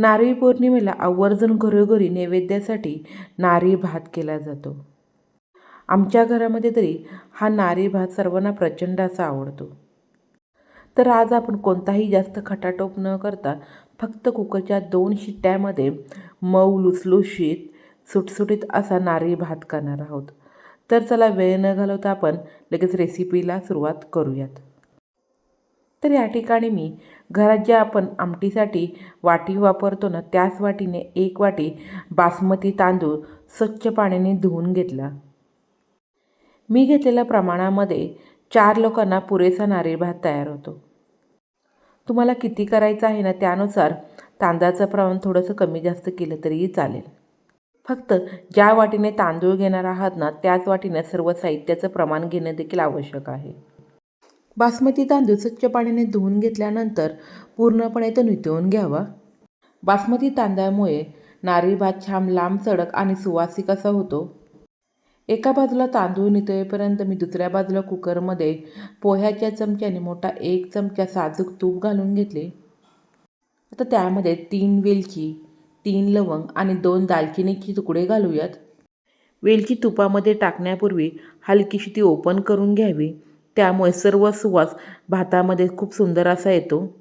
नारळी पौर्णिमेला आवर्जून घरोघरी नैवेद्यासाठी नारळी भात केला जातो. आमच्या घरामध्ये तरी हा नारळी भात सर्वांना प्रचंड असा आवडतो. तर आज आपण कोणताही जास्त खटाटोप न करता फक्त कुकरच्या दोन शिट्ट्यामध्ये मऊ लुसलुशीत सुटसुटीत असा नारळी भात करणार आहोत. तर चला वेळ न घालवता आपण लगेच रेसिपीला सुरुवात करूयात. तर या ठिकाणी मी घरात ज्या आपण आमटीसाठी वाटी वापरतो ना त्याच वाटीने एक वाटी बासमती तांदूळ स्वच्छ पाण्याने धुवून घेतला. मी घेतलेल्या प्रमाणामध्ये चार लोकांना पुरेसा नारळी भात तयार होतो. तुम्हाला किती करायचं आहे ना त्यानुसार तांदळाचं प्रमाण थोडंसं कमी जास्त केलं तरीही चालेल. फक्त ज्या वाटीने तांदूळ घेणार आहात ना त्याच वाटीने सर्व साहित्याचं प्रमाण घेणं देखील आवश्यक आहे. बासमती तांदूळ स्वच्छ पाण्याने धुवून घेतल्यानंतर पूर्णपणे तो नितळून घ्यावा. बासमती तांदळामुळे नारळी भात छान लांब सडक आणि सुवासिक असा होतो. एका बाजूला तांदूळ नितळेपर्यंत मी दुसऱ्या बाजूला कुकरमध्ये पोह्याच्या चमच्याने मोठा एक चमचा साजूक तूप घालून घेतले. आता त्यामध्ये तीन वेलची तीन लवंग आणि दोन दालचिनीचे तुकडे घालूयात. वेलची तुपामध्ये टाकण्यापूर्वी हलकीशी ती ओपन करून घ्यावी. त्यामुळे सर्व सुवास भातामध्ये खूप सुंदर असा येतो.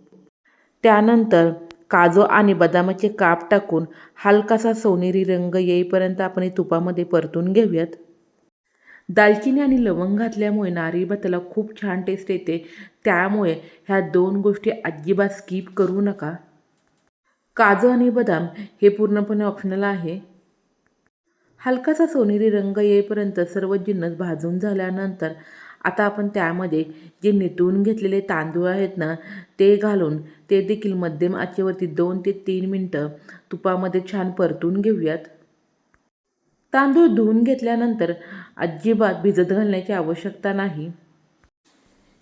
त्यानंतर काजू आणि बदामाचे काप टाकून हलकासा सोनेरी रंग येईपर्यंत आपण हे तुपामध्ये परतून घेऊयात. दालचिनी आणि लवंग घातल्यामुळे नारळी भाताला खूप छान टेस्ट येते. त्यामुळे ह्या दोन गोष्टी अजिबात स्किप करू नका. काजू आणि बदाम हे पूर्णपणे ऑप्शनल आहे. हलकासा सोनेरी रंग येईपर्यंत सर्व जिन्नस भाजून झाल्यानंतर आता आपण त्यामध्ये जे नितळून घेतलेले तांदूळ आहेत ना ते घालून ते देखील मध्यम आचेवरती दोन ते तीन मिनटं तुपामध्ये छान परतून घेऊयात. तांदूळ धुवून घेतल्यानंतर अजिबात भिजत घालण्याची आवश्यकता नाही.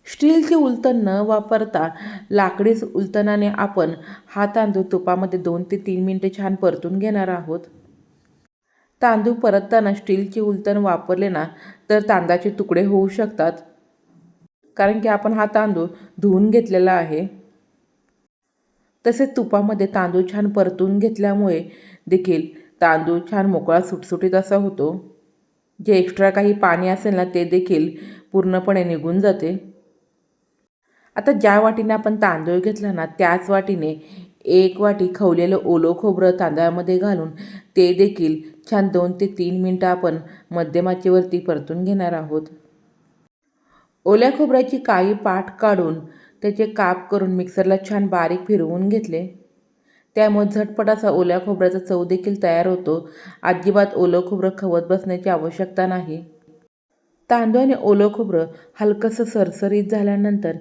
स्टीलचे उलतण न वापरता लाकडीच उलतणाने आपण हा तांदूळ तुपामध्ये दोन ते तीन मिनटे छान परतून घेणार आहोत. तांदूळ परतताना स्टीलचे उलतण वापरले ना तर तांदळाचे तुकडे होऊ शकतात. कारण की आपण हा तांदूळ धुवून घेतलेला आहे. तसेच तुपामध्ये तांदूळ छान परतून घेतल्यामुळे देखील तांदूळ छान मोकळा सुटसुटीत असा होतो. जे एक्स्ट्रा काही पाणी असेल ना ते देखील पूर्णपणे निघून जाते. आता ज्या वाटीने आपण तांदूळ घेतला ना त्याच वाटीने एक वाटी खवलेलं ओलं खोबरं तांदळामध्ये घालून ते देखील छान दोन ते तीन मिनटं आपण मध्यमाचेवरती परतून घेणार आहोत. ओल्या खोबऱ्याची काही पाठ काढून त्याचे काप करून मिक्सरला छान बारीक फिरवून घेतले. त्यामुळे झटपट असा ओल्या खोबऱ्याचा चव देखील तयार होतो. अजिबात ओलं खोबरं खवत बसण्याची आवश्यकता नाही. तांदूळ आणि ओलं खोबरं हलकंसं सरसरीत झाल्यानंतर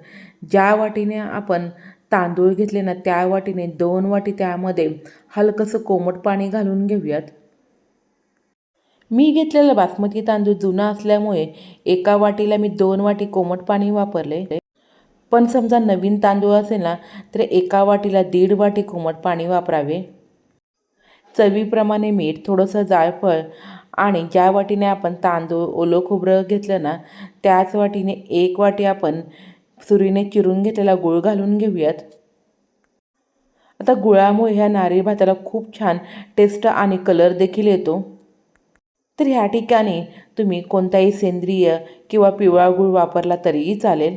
ज्या वाटीने आपण तांदूळ घेतले ना त्या वाटीने दोन वाटी त्यामध्ये हलकंसं कोमट पाणी घालून घेऊयात. मी घेतलेला बासमती तांदूळ जुना असल्यामुळे एका वाटीला मी दोन वाटी कोमट पाणी वापरले. पण समजा नवीन तांदूळ असेल ना तर एका वाटीला दीड वाटी कोमट पाणी वापरावे. चवीप्रमाणे मीठ थोडंसं जायफळ आणि ज्या वाटीने आपण तांदूळ ओलं खोबरं घेतलं ना त्याच वाटीने एक वाटी आपण सुरीने चिरून घेतलेला गूळ घालून घेऊयात. आता गुळामुळे ह्या नारळी भाताला खूप छान टेस्ट आणि कलर देखील येतो. तर ह्या ठिकाणी तुम्ही कोणताही सेंद्रिय किंवा पिवळा गूळ वापरला तरीही चालेल.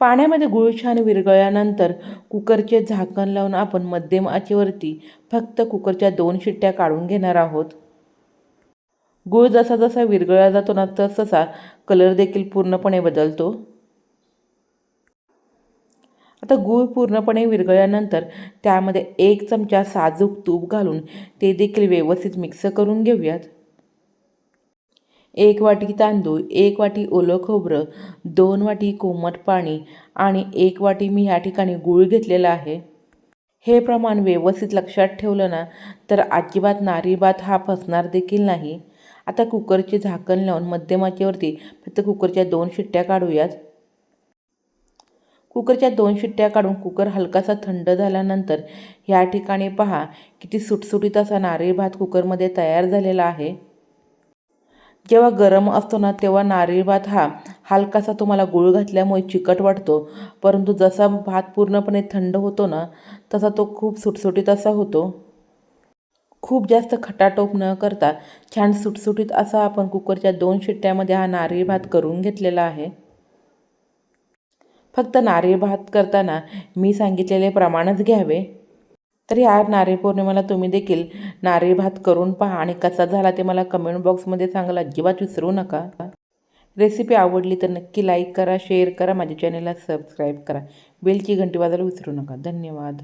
पाण्यामध्ये गूळ छान विरघळल्यानंतर कुकरचे झाकण लावून आपण मध्यम आचेवरती फक्त कुकरच्या दोन शिट्ट्या काढून घेणार आहोत. गूळ जसा जसा विरघळला जातो ना तस तसा कलर देखील पूर्णपणे बदलतो. आता गूळ पूर्णपणे विरघळल्यानंतर त्यामध्ये एक चमचा साजूक तूप घालून ते देखील व्यवस्थित मिक्स करून घेऊयात. एक वाटी तांदूळ एक वाटी ओलं खोबरं दोन वाटी कोमट पाणी आणि एक वाटी मी या ठिकाणी गूळ घेतलेला आहे. हे प्रमाण व्यवस्थित लक्षात ठेवलं ना तर अजिबात नारी भात हा फसणार देखील नाही. आता कुकरचे झाकण लावून मध्यमाचेवरती फक्त कुकरच्या दोन शिट्ट्या काढूयात. कुकरच्या दोन शिट्ट्या काढून कुकर हलकासा थंड झाल्यानंतर ह्या ठिकाणी पहा किती सुटसुटीत असा नारळी भात कुकरमध्ये तयार झालेला आहे. जेव्हा गरम असतो ना तेव्हा नारळी भात हा हलकासा तुम्हाला गुळ घातल्यामुळे चिकट वाटतो. परंतु जसा भात पूर्णपणे थंड होतो ना तसा तो खूप सुटसुटीत असा होतो. खूप जास्त खटाटोप न करता छान सुटसुटीत असा आपण कुकरच्या दोन शिट्ट्यामध्ये हा नारळी भात करून घेतलेला आहे. फक्त नारळी भात करताना मी सांगितलेले प्रमाणच घ्यावे. तर ह्या नारळी पौर्णिमेला तुम्ही देखील नारळी भात करून पहा आणि कसा झाला ते मला कमेंट बॉक्समध्ये सांगायला अजिबात विसरू नका. रेसिपी आवडली तर नक्की लाईक करा शेअर करा माझ्या चॅनलला सबस्क्राईब करा. बेलची घंटी वाजायला विसरू नका. धन्यवाद.